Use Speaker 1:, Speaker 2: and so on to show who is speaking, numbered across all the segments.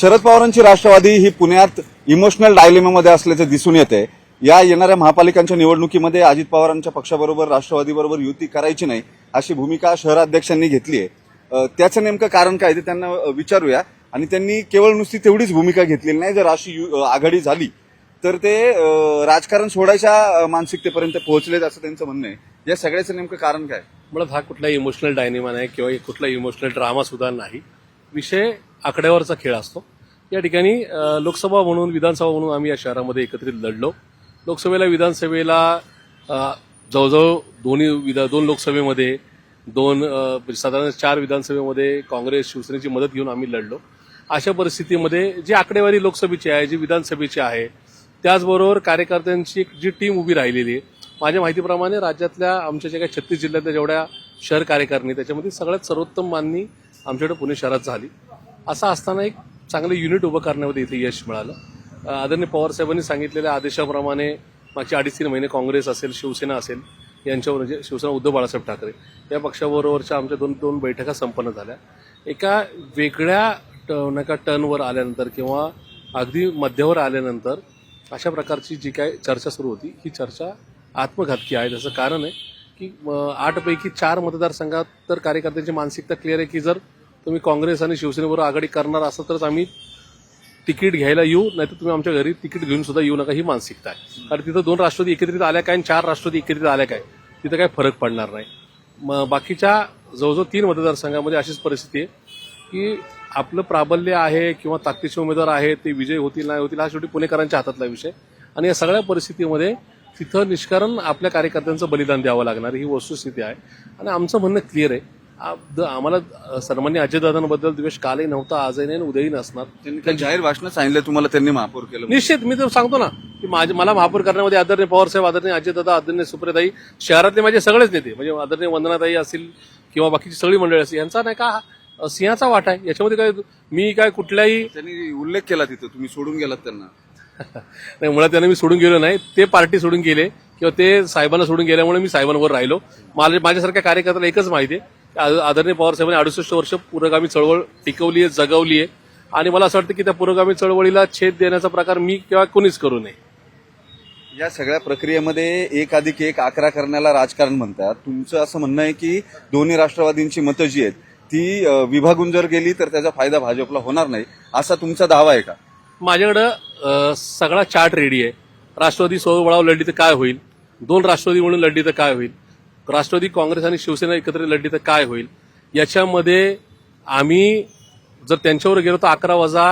Speaker 1: शरद पवारांची राष्ट्रवादी ही पुण्यात इमोशनल डायलेमामध्ये असल्याचं दिसून येते. या येणाऱ्या महापालिकांच्या निवडणुकीमध्ये अजित पवारांच्या पक्षाबरोबर राष्ट्रवादीबरोबर युती करायची नाही अशी भूमिका शहराध्यक्षांनी घेतली आहे. त्याचं नेमकं कारण काय ते त्यांना विचारूया. आणि त्यांनी केवळ नुसती तेवढीच भूमिका घेतलेली नाही. जर अशी यु- आघाडी झाली तर ते राजकारण सोडायच्या मानसिकतेपर्यंत पोहोचलेत असं त्यांचं म्हणणं आहे. या सगळ्याचं नेमकं कारण काय?
Speaker 2: मुळात हा कुठला इमोशनल डायनेमा नाही किंवा कुठला इमोशनल ड्रामा सुद्धा नाही. विषय आकड्यावरचा खेळ असतो. या ठिकाणी लोकसभा म्हणून विधानसभा म्हणून आम्ही या शहरामध्ये एकत्रित लढलो. लोकसभेला विधानसभेला जवळजवळ दोन्ही विधा दोन लोकसभेमध्ये दोन साधारण चार विधानसभेमध्ये काँग्रेस शिवसेनेची मदत घेऊन आम्ही लढलो. अशा परिस्थितीमध्ये जी आकडेवारी लोकसभेची आहे जी विधानसभेची आहे त्याचबरोबर कार्यकर्त्यांची एक जी टीम उभी राहिलेली आहे. माझ्या माहितीप्रमाणे राज्यातल्या आमच्या ज्या काही छत्तीस जिल्ह्यातल्या जेवढ्या शहर कार्यकारिणी त्याच्यामध्ये सगळ्यात सर्वोत्तम मानणी आमच्याकडे पुणे शहरात झाली. असं असताना एक चांगलं युनिट उभं करण्यामध्ये इथे यश मिळालं. अं, आदरणीय पवारसाहेबांनी सांगितलेल्या आदेशाप्रमाणे मागचे अडीच तीन महिने काँग्रेस असेल शिवसेना असेल यांच्यावर म्हणजे शिवसेना उद्धव बाळासाहेब ठाकरे या पक्षाबरोबरच्या आमच्या दोन दोन बैठका संपन्न झाल्या. एका वेगळ्या ट- नका का टर्नवर आल्यानंतर किंवा अगदी मध्यावर आल्यानंतर अशा प्रकारची जी काय चर्चा सुरू होती ही चर्चा आत्मघातकी आहे. त्याचं कारण आहे की आठपैकी चार मतदारसंघात तर कार्यकर्त्यांची मानसिकता क्लिअर आहे की जर तुम्ही काँग्रेस आणि शिवसेनेबरोबर आघाडी करणार असाल तरच आम्ही तिकीट घ्यायला येऊ नाहीतर तुम्ही आमच्या घरी तिकीट घेऊन सुद्धा येऊ नका ही मानसिकता आहे. कारण तिथं दोन राष्ट्रवादी एकत्रित आल्या काय आणि चार राष्ट्रवादी एकत्रित आल्या काय तिथं काय फरक पडणार नाही. मग बाकीच्या जवळजवळ तीन मतदारसंघामध्ये अशीच परिस्थिती आहे की आपलं प्राबल्य आहे किंवा ताकदीचे उमेदवार आहेत ते विजय होतील नाही होतील हा शेवटी पुणेकरांच्या हातातला विषय आणि या सगळ्या परिस्थितीमध्ये तिथं निष्कारण आपल्या कार्यकर्त्यांचं बलिदान द्यावं लागणार ही वस्तुस्थिती आहे. आणि आमचं म्हणणं क्लिअर आहे आम्हाला सन्मान्य अजयदादांबद्दल द्वेष कालही नव्हता आजही नाही उद्याही नसणार.
Speaker 1: त्यांनी जाहीर भाषण सांगितलं तुम्हाला त्यांनी महापौर केलं
Speaker 2: निश्चित मी तर सांगतो ना की माझे मला महापौर करण्यामध्ये आदरणीय पवारसाहेब आदरणीय अजयदादा आदरणीय सुप्रियाताई शहरातले माझे सगळेच नेते म्हणजे आदरणीय वंदनाताई असतील किंवा बाकीची सगळी मंडळी असतील यांचा नाही का सिंहाचा वाटा आहे. याच्यामध्ये काय मी काय कुठल्याही
Speaker 1: त्यांनी उल्लेख केला तिथं तुम्ही सोडून गेलात त्यांना.
Speaker 2: नाही मुळात त्यांना मी सोडून गेलो नाही ते पार्टी सोडून गेले किंवा ते साहेबांना सोडून गेल्यामुळे मी साहेबांवर राहिलो. माझ्या माझ्यासारख्या कार्यकर्त्याला एकच माहिती आहे आदरणीय पवार साहेबांनी अडुसष्ट वर्ष पुरोगामी चळवळ टिकवली आहे जगवली आहे आणि मला असं वाटतं की त्या पुरोगामी चळवळीला छेद देण्याचा प्रकार मी किंवा कोणीच करू नये.
Speaker 1: या सगळ्या प्रक्रियेमध्ये एक अधिक एक अकरा करण्याला राजकारण म्हणतात. तुमचं असं म्हणणं आहे की दोन्ही राष्ट्रवादींची मतं जी आहेत ती विभागून जर गेली तर त्याचा फायदा भाजपला होणार नाही असा तुमचा दावा आहे का?
Speaker 2: माझ्याकडं सगळा चार्ट रेडी आहे. राष्ट्रवादी सोबळावर लढली तर काय होईल? दोन राष्ट्रवादी म्हणून लढली तर काय होईल? राष्ट्रवादी काँग्रेस आणि शिवसेना एकत्र लढली तर काय होईल? याच्यामध्ये आम्ही जर त्यांच्यावर गेलो तर अकरा वजा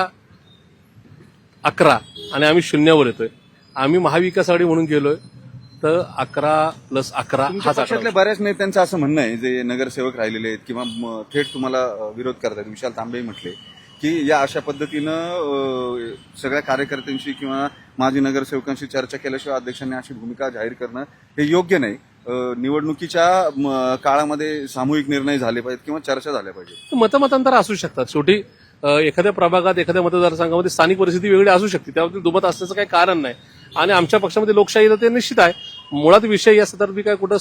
Speaker 2: अकरा आणि आम्ही शून्यावर येतोय. आम्ही महाविकास आघाडी म्हणून गेलोय तर अकरा प्लस अकरा आकडा
Speaker 1: पक्षातल्या बऱ्याच नेत्यांचं असं म्हणणं आहे जे नगरसेवक राहिलेले आहेत किंवा थेट तुम्हाला विरोध करतात विशाल तांबे म्हटले की या अशा पद्धतीनं सगळ्या कार्यकर्त्यांशी किंवा माजी नगरसेवकांशी चर्चा केल्याशिवाय अध्यक्षांनी अशी भूमिका जाहीर करणं हे योग्य नाही. निवडणुकीच्या म, काळामध्ये सामूहिक निर्णय झाले पाहिजेत किंवा चर्चा झाल्या पाहिजेत.
Speaker 2: मतमतांतर असू शकतात. शेवटी एखाद्या प्रभागात एखाद्या मतदारसंघामध्ये स्थानिक परिस्थिती वेगळी असू शकते. त्याबद्दल दुमत असण्याचं काही कारण नाही. आणि आमच्या पक्षामध्ये लोकशाही तर ते निश्चित आहे. मुळात विषय या संदर्भात मी काय कुठं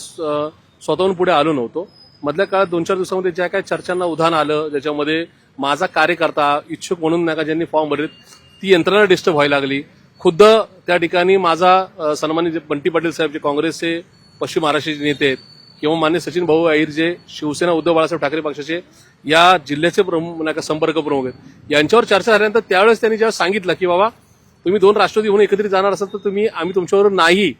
Speaker 2: स्वतःहून पुढे आलो नव्हतो. मधल्या काळात दोन चार दिवसामध्ये ज्या काही चर्चांना उधाण आलं ज्याच्यामध्ये माझा कार्यकर्ता इच्छुक म्हणून नाही का ज्यांनी फॉर्म भरले ती यंत्रणा डिस्टर्ब व्हायला लागली. खुद्द त्या ठिकाणी माझा अ, सन्मानित जे बंटी पाटील साहेब जे काँग्रेसचे पश्चिम महाराष्ट्राचे नेते आहेत किंवा मान्य सचिन भाऊ अहिर जे शिवसेना उद्धव बाळासाहेब ठाकरे पक्षाचे या जिल्ह्याचे प्रमुख म्हणजे नाही का संपर्क प्रमुख आहेत. यांच्यावर चर्चा झाल्यानंतर त्यावेळेस त्यांनी जेव्हा सांगितलं की बाबा तुम्ही दोन राष्ट्रवादी होऊन एकत्रित जाणार असाल तर तुम्ही आम्ही तुमच्यावर नाही.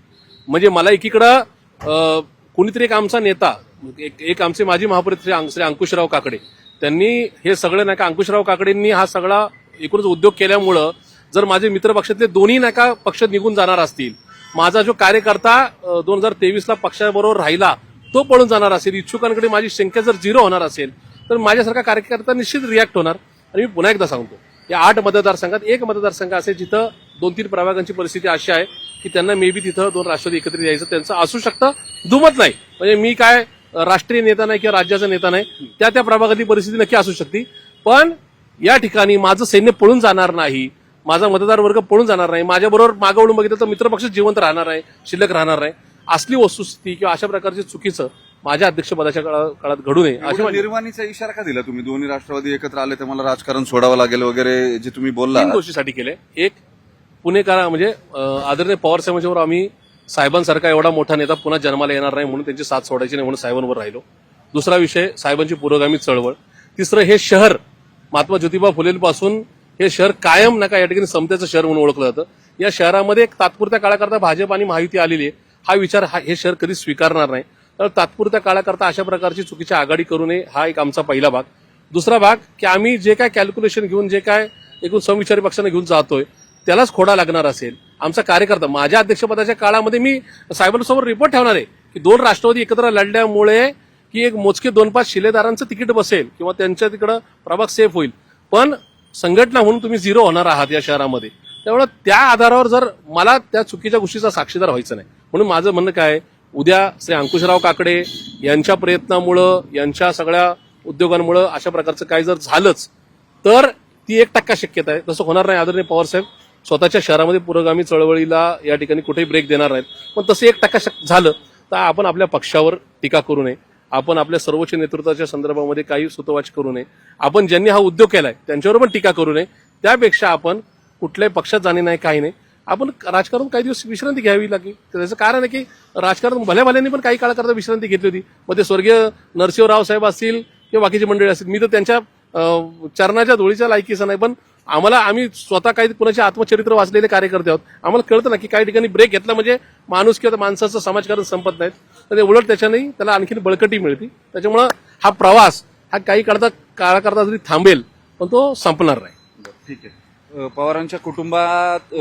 Speaker 2: म्हणजे मला एकीकडं कुणीतरी एक आमचा नेता एक एक आमचे माजी महापौर श्री श्री अंकुशराव काकडे त्यांनी हे सगळं नाही का अंकुशराव काकडेंनी हा सगळा एकूणच उद्योग केल्यामुळं जर माझे मित्र पक्षातले दोन्ही नाही का पक्ष निघून जाणार असतील माझा जो कार्यकर्ता दोन हजार तेवीसला पक्षाबरोबर राहिला तो पळून जाणार असेल. इच्छुकांकडे माझी संख्या जर झिरो होणार असेल तर माझ्यासारखा कार्यकर्ता निश्चित रिॲक्ट होणार. आणि मी पुन्हा एकदा सांगतो या आठ मतदारसंघात एक मतदारसंघ असेल जिथं दोन तीन प्रभागांची परिस्थिती अशी आहे की त्यांना मे बी तिथं दोन राष्ट्रवादी एकत्रित यायचं त्यांचं असू शकतं. दुमत नाही. म्हणजे मी काय राष्ट्रीय नेता नाही किंवा राज्याचा नेता नाही त्या त्या प्रभागातली परिस्थिती नक्की असू शकते. पण या ठिकाणी माझं सैन्य पळून जाणार नाही. माझा मतदार वर्ग पळून जाणार नाही. माझ्याबरोबर मागं वळून बघितलं तर मित्रपक्ष जिवंत राहणार आहे शिल्लक राहणार नाही. असली वस्तुस्थिती किंवा अशा प्रकारचे चुकीचं माझ्या अध्यक्षपदाच्या काळा- काळात घडू नये. अशी
Speaker 1: निर्वाणीचा इशारा का दिला तुम्ही? दोन्ही राष्ट्रवादी एकत्र आले तर मला राजकारण सोडावं लागेल वगैरे जे तुम्ही बोलला
Speaker 2: तीन गोष्टीसाठी केले. एक पुणेकरा म्हणजे आदरणीय पवार साहेबांच्यावर आम्ही साहेबांसारखा एवढा मोठा नेता पुन्हा जन्माला येणार नाही म्हणून त्यांची साथ सोडायची नाही म्हणून साहेबांवर राहिलो. दुसरा विषय साहेबांची पुरोगामी चळवळ. तिसरं हे शहर महात्मा ज्योतिबा फुलेंपासून हे शहर कायम नका या ठिकाणी समतेचं शहर म्हणून ओळखलं जातं. या शहरामध्ये एक तात्पुरत्या काळाकरता भाजप आणि महायुती आलेली आहे. हा विचार हा- हे शहर कधी स्वीकारणार नाही. तर तात्पुरत्या काळाकरता अशा प्रकारची चुकीची आघाडी करू नये हा एक आमचा पहिला भाग. दुसरा भाग की आम्ही जे काय कॅल्क्युलेशन घेऊन जे काय एकूण समविचारी पक्षाने घेऊन जातोय त्यालाच खोडा लागणार असेल. आमचा कार्यकर्ता माझ्या अध्यक्षपदाच्या काळामध्ये मी साहेबांसमोर रिपोर्ट ठेवणार आहे की दोन राष्ट्रवादी एकत्र लढल्यामुळे की एक मोजके दोन पाच शिलेदारांचं तिकीट बसेल किंवा त्यांच्या तिकडं प्रभाग सेफ होईल. पण संघटना म्हणून तुम्ही झिरो होणार आहात या शहरामध्ये. त्यामुळे त्या आधारावर जर मला त्या चुकीच्या गोष्टीचा साक्षीदार व्हायचं नाही म्हणून माझं म्हणणं काय उद्या श्री अंकुशराव काकडे यांच्या प्रयत्नामुळं यांच्या सगळ्या उद्योगांमुळं अशा प्रकारचं काही जर झालंच तर ती एक टक्का शक्यता आहे. तसं होणार नाही आदरणीय पवारसाहेब स्वतःच्या शहरामध्ये पुरोगामी चळवळीला या ठिकाणी कुठेही ब्रेक देणार नाहीत. पण तसं एक टक्का शक झालं तर आपण आपल्या पक्षावर टीका करू नये. आपण आपल्या सर्वोच्च नेतृत्वाच्या संदर्भामध्ये काही सुतवाच करू नये. आपण ज्यांनी हा उद्योग केलाय त्यांच्यावर पण टीका करू नये. त्यापेक्षा आपण कुठल्याही पक्षात जाणे नाही काही नाही. आपण राजकारण काही दिवस विश्रांती घ्यावी लागली. तर त्याचं कारण आहे की राजकारण भल्या भल्याने पण काही काळाकरता विश्रांती घेतली होती. मग ते स्वर्गीय नरसिंहराव साहेब असतील किंवा बाकीची मंडळी असतील. मी तर त्यांच्या चरणाच्या धुळीच्या लायकीचं नाही पण आम्हाला आम्ही स्वतः काही कुणाचे आत्मचरित्र वाचलेले कार्यकर्ते आहोत. आम्हाला कळतं ना की काही ठिकाणी ब्रेक घेतला म्हणजे माणूस किंवा माणसाचं समाजकारण संपत नाहीत. तर ते उलट त्याच्याने त्याला आणखी बळकटी मिळते. त्याच्यामुळं हा प्रवास हा काही काळाचा काळाकरता जरी थांबेल पण तो संपणार नाही.
Speaker 1: ठीक आहे. पवारांच्या कुटुंबात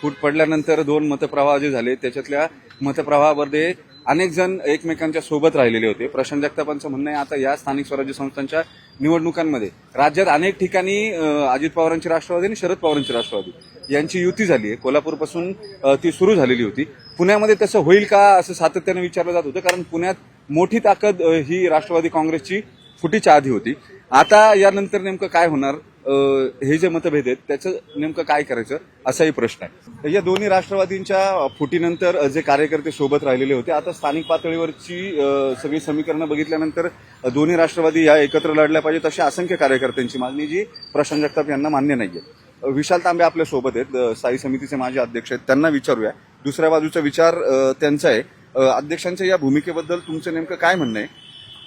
Speaker 1: फूट पडल्यानंतर दोन मतप्रवाह जे झाले त्याच्यातल्या मतप्रवाहामध्ये अनेक जण एकमेकांच्या सोबत राहिलेले होते. प्रशांत जगतापांचं म्हणणं आहे आता या स्थानिक स्वराज्य संस्थांच्या निवडणुकांमध्ये राज्यात अनेक ठिकाणी अजित पवारांची राष्ट्रवादी आणि शरद पवारांची राष्ट्रवादी. यांची युती झाली आहे. कोल्हापूरपासून ती सुरू झालेली होती. पुण्यामध्ये तसं होईल का असं सातत्याने विचारलं जात होतं कारण पुण्यात मोठी ताकद ही राष्ट्रवादी काँग्रेसची फुटीच्या आधी होती. आता यानंतर नेमकं काय होणार? हे जे मतभेद आहेत त्याचं नेमकं काय करायचं असाही प्रश्न आहे. या दोन्ही राष्ट्रवादींच्या फुटीनंतर जे कार्यकर्ते सोबत राहिलेले होते आता स्थानिक पातळीवरची सगळी समीकरणं बघितल्यानंतर दोन्ही राष्ट्रवादी या एकत्र लढल्या पाहिजेत अशी असंख्य कार्यकर्त्यांची मागणी जी प्रशांत जगताप यांना मान्य नाही आहे विशाल तांबे आपल्यासोबत आहेत साई स्थायी समितीचे माजी अध्यक्ष आहेत त्यांना विचारूया. दुसऱ्या बाजूचा विचार त्यांचा आहे. अध्यक्षांच्या या भूमिकेबद्दल तुमचं नेमकं काय म्हणणं आहे?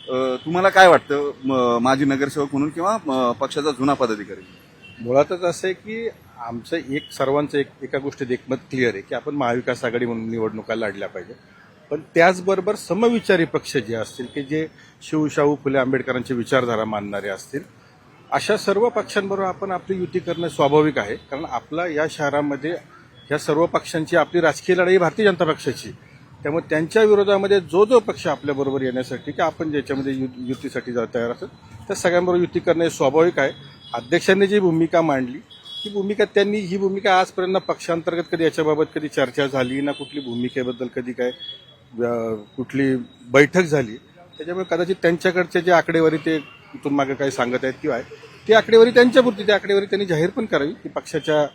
Speaker 1: तुम्हाला काय वाटतं माजी नगरसेवक म्हणून किंवा म, पक्षाचा जुना पदाधिकारी?
Speaker 3: मुळातच असं आहे की आमचं एक सर्वांचं एक एका गोष्टीत एकमत क्लिअर आहे की आपण महाविकास आघाडी म्हणून निवडणुका लढल्या पाहिजे पण त्याचबरोबर समविचारी पक्ष जे असतील की जे शिवशाहू फुले आंबेडकरांची विचारधारा मानणारे असतील अशा सर्व पक्षांबरोबर आपण आपली युती करणं स्वाभाविक आहे. कारण आपला या शहरामध्ये ह्या सर्व पक्षांची आपली राजकीय लढाई भारतीय जनता पक्षाची. त्यामुळे त्यांच्या विरोधामध्ये जो जो पक्ष आपल्याबरोबर येण्यासाठी की आपण ज्याच्यामध्ये यु युतीसाठी जा- तयार असेल त्या सगळ्यांबरोबर युती करणं हे स्वाभाविक आहे. अध्यक्षांनी जी भूमिका मांडली ती भूमिका त्यांनी ही भूमिका आजपर्यंत पक्षांतर्गत कधी याच्याबाबत कधी चर्चा झाली ना कुठली भूमिकेबद्दल कधी काय कुठली बैठक झाली त्याच्यामुळे कदाचित त्यांच्याकडचे जे आकडेवारी ते इथून मागे काही सांगत आहेत किंवा आहे ती आकडेवारी त्यांच्यापुरती ती आकडेवारी त्यांनी जाहीर पण करावी की पक्षाच्या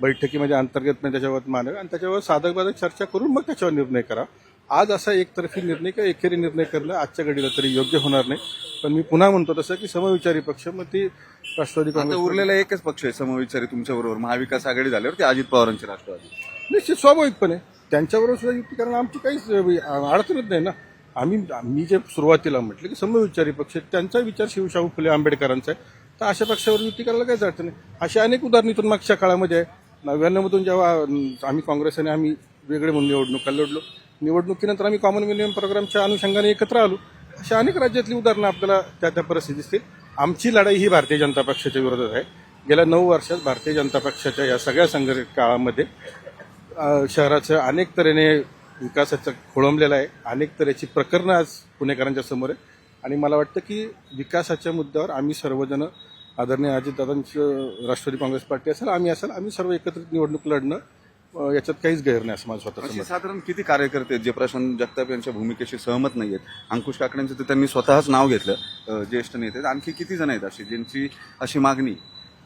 Speaker 3: बैठकीमध्ये अंतर्गत नाही त्याच्यावर मानावे आणि त्याच्यावर साधक बाधक चर्चा करून मग त्याच्यावर निर्णय करा. आज असा एकतर्फी निर्णय किंवा एकेरी निर्णय करणं आजच्या घडीला तरी योग्य होणार नाही. पण मी पुन्हा म्हणतो तसं की समविचारी पक्ष मग ती राष्ट्रवादी काँग्रेस
Speaker 1: उरलेला एकच पक्ष आहे समविचारी तुमच्या बरोबर महाविकास आघाडी झाल्यावर ते अजित पवारांची राष्ट्रवादी.
Speaker 3: निश्चित स्वाभाविकपणे. त्यांच्याबरोबर सुद्धा युती करणं आमची काहीच अडचणच नाही ना. आम्ही मी जे सुरुवातीला म्हटलं की समविचारी पक्ष त्यांचा विचार शिवशाहू फुले आंबेडकरांचा आहे. तर अशा पक्षावर युती करायला काहीच अडचण नाही. अशी अनेक उदाहरणं इथून मागच्या काळामध्ये आहे. नव्याण्णवमधून जेव्हा आम्ही काँग्रेसने आम्ही वेगळे म्हणून निवडणुका लढलो. निवडणुकीनंतर आम्ही कॉमन मिनिमम प्रोग्रामच्या अनुषंगाने एकत्र आलो. अशा अनेक राज्यातली उदाहरणं आपल्याला त्या त्या परिस्थिती दिसतील. आमची लढाई ही भारतीय जनता पक्षाच्या विरोधात आहे. गेल्या नऊ वर्षात भारतीय जनता पक्षाच्या या सगळ्या संघर्ष काळामध्ये शहराचं अनेक तऱ्हेने विकासाचं खोळंबलेलं आहे. अनेक तऱ्हेची प्रकरणं आज पुणेकरांच्या समोर आहे आणि मला वाटतं की विकासाच्या मुद्द्यावर आम्ही सर्वजण आदरणीय अजितदादांचं राष्ट्रवादी काँग्रेस पार्टी असेल आम्ही असेल आम्ही सर्व एकत्रित निवडणूक लढणं याच्यात काहीच गैर नाही असं माझं मत.
Speaker 1: साधारण किती कार्यकर्ते आहेत जे प्रशांत जगताप यांच्या भूमिकेशी सहमत नाहीयेत अंकुश काकड्यांचं तर त्यांनी स्वतःच नाव घेतलं ज्येष्ठ नेते आहेत. आणखी किती जण आहेत अशी ज्यांची अशी मागणी?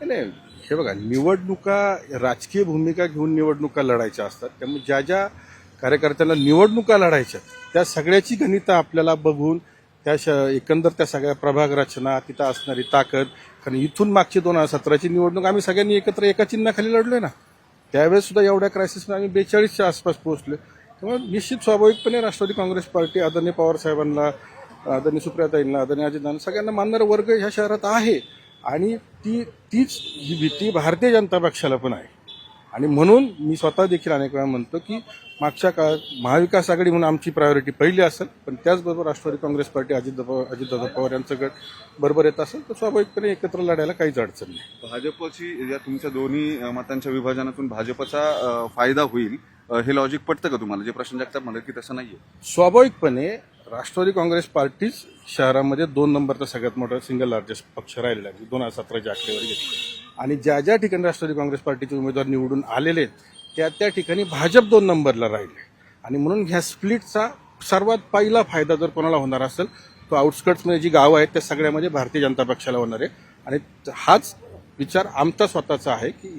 Speaker 3: नाही, नाही हे बघा निवडणुका राजकीय भूमिका घेऊन निवडणुका लढायच्या असतात त्यामुळे ज्या ज्या कार्यकर्त्यांना निवडणुका लढायच्या त्या सगळ्याची गणितं आपल्याला बघून त्या श एकंदर त्या सगळ्या प्रभाग रचना तिथं असणारी ताकद कारण इथून मागची दोन हजार सतराची निवडणूक आम्ही सगळ्यांनी एकत्र एका चिन्हाखाली लढलो ना. त्यावेळेस सुद्धा एवढ्या क्रायसिसमध्ये आम्ही बेचाळीसच्या आसपास पोहोचलो त्यामुळे निश्चित स्वाभाविकपणे राष्ट्रवादी काँग्रेस पार्टी आदरणीय पवार साहेबांना आदरणीय सुप्रियाताईंना आदरणीय अजितदान सगळ्यांना मानणारा वर्ग ह्या शहरात आहे. आणि ती तीच ही भीती भारतीय जनता पक्षाला पण आहे. आणि म्हणून मी स्वतः देखील अनेक वेळा म्हणतो की मागच्या काळात महाविकास आघाडी म्हणून आमची प्रायोरिटी पहिली असेल पण त्याचबरोबर राष्ट्रवादी काँग्रेस पार्टी अजित अजितदादा पवार यांचं गट बरोबर येत असेल तर स्वाभाविकपणे एकत्र लढायला काहीच अडचण नाही.
Speaker 1: भाजपची या तुमच्या दोन्ही मतांच्या विभाजनातून भाजपचा फायदा होईल हे लॉजिक पटतं का तुम्हाला? जे प्रश्न जगताप म्हणत की तसं नाहीये.
Speaker 3: स्वाभाविकपणे राष्ट्रवादी काँग्रेस पार्टीच शहरामध्ये दोन नंबरचा सगळ्यात मोठा सिंगल लार्जेस्ट पक्ष राहिलेला आहे दोन हजार सतराच्या आकडेवारी घेतली आणि ज्या ज्या ठिकाणी राष्ट्रवादी काँग्रेस पार्टीचे उमेदवार निवडून आलेले आहेत त्या त्या ठिकाणी भाजप दोन नंबरला राहिले. आणि म्हणून ह्या स्प्लिटचा सर्वात पहिला फायदा जर कोणाला होणार असेल तो आउटस्कट्समध्ये जी गावं आहेत त्या सगळ्यामध्ये भारतीय जनता पक्षाला होणार आहे. आणि हाच विचार आमचा स्वतःचा आहे की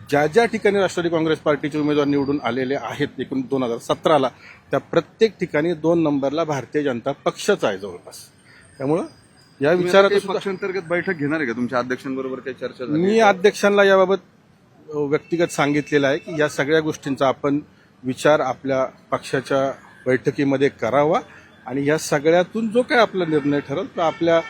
Speaker 3: ज्या ज्या ठिकाणी राष्ट्रवादी काँग्रेस पार्टीचे उमेदवार निवडून आलेले आहेत एकूण दोन हजार सतराला त्या प्रत्येक ठिकाणी दोन नंबरला भारतीय जनता पक्षच आहे जवळपास. त्यामुळं या विचारात
Speaker 1: काही पक्षांतर्गत बैठक घेणार आहे का? तुमच्या अध्यक्षांबरोबर काही चर्चा झाली
Speaker 3: मी अध्यक्षांना याबाबत अ, व्यक्तिगत सांगितलेलं आहे की या सगळ्या गोष्टींचा आपण विचार आपल्या पक्षाच्या बैठकीमध्ये करावा आणि या सगळ्यातून जो काय आपला निर्णय ठरेल तो आपल्या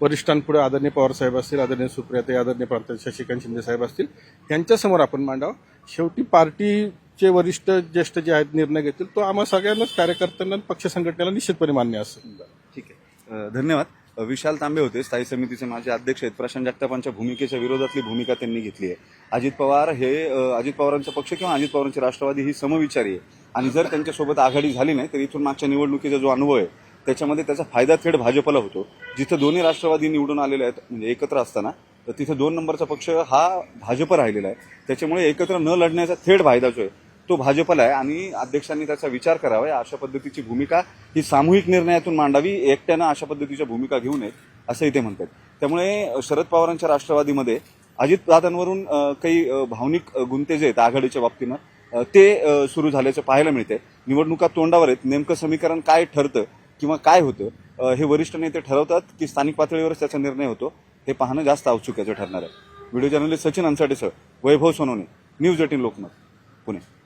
Speaker 3: वरिष्ठांपुढे आदरणीय पवार साहेब असतील आदरणीय सुप्रियाताई आदरणीय प्रांत शशिकांत शिंदे साहेब असतील त्यांच्यासमोर आपण मांडावा. शेवटी पार्टीचे वरिष्ठ ज्येष्ठ जे आहेत निर्णय घेतील तो आम्हा सगळ्यांनाच कार्यकर्त्यांना आणि पक्ष संघटनेला निश्चितपणे मान्य असेल.
Speaker 1: ठीक आहे. अ, धन्यवाद. विशाल तांबे होते स्थायी समितीचे माजी अध्यक्ष आहेत. प्रशांत जगतापांच्या भूमिकेच्या विरोधातली भूमिका त्यांनी घेतली आहे. अजित पवार हे अजित पवारांचा पक्ष किंवा अजित पवारांची राष्ट्रवादी ही समविचारी आहे. आणि जर त्यांच्यासोबत आघाडी झाली नाही तर इथून मागच्या निवडणुकीचा जो अनुभव आहे त्याच्यामध्ये त्याचा फायदा थेट भाजपला होतो. जिथं दोन्ही राष्ट्रवादी निवडून आलेले आहेत म्हणजे एकत्र असताना तर तिथं दोन नंबरचा पक्ष हा भाजप राहिलेला आहे. त्याच्यामुळे एकत्र न लढण्याचा थेट फायदा जो आहे. तो भाजपला आहे आणि अध्यक्षांनी त्याचा विचार करावा. अशा पद्धतीची भूमिका ही सामूहिक निर्णयातून मांडावी एकट्यानं अशा पद्धतीच्या भूमिका घेऊ नयेत असंही ते म्हणतात. त्यामुळे शरद पवारांच्या राष्ट्रवादीमध्ये अजितदादांवरून काही भावनिक गुंते जे आहेत आघाडीच्या बाबतीनं ते सुरू झाल्याचं पाहायला मिळते निवडणुका तोंडावर आहेत. नेमकं समीकरण काय ठरतं किंवा काय होतं हे वरिष्ठ नेते ठरवतात की स्थानिक पातळीवरच त्याचा निर्णय होतो हे पाहणं जास्त औत्सुक्याचं ठरणार आहे. व्हिडिओ जर्नलिस्ट सचिन अन्साटेसह वैभव सोनवणे न्यूज एटीन लोकमत पुणे.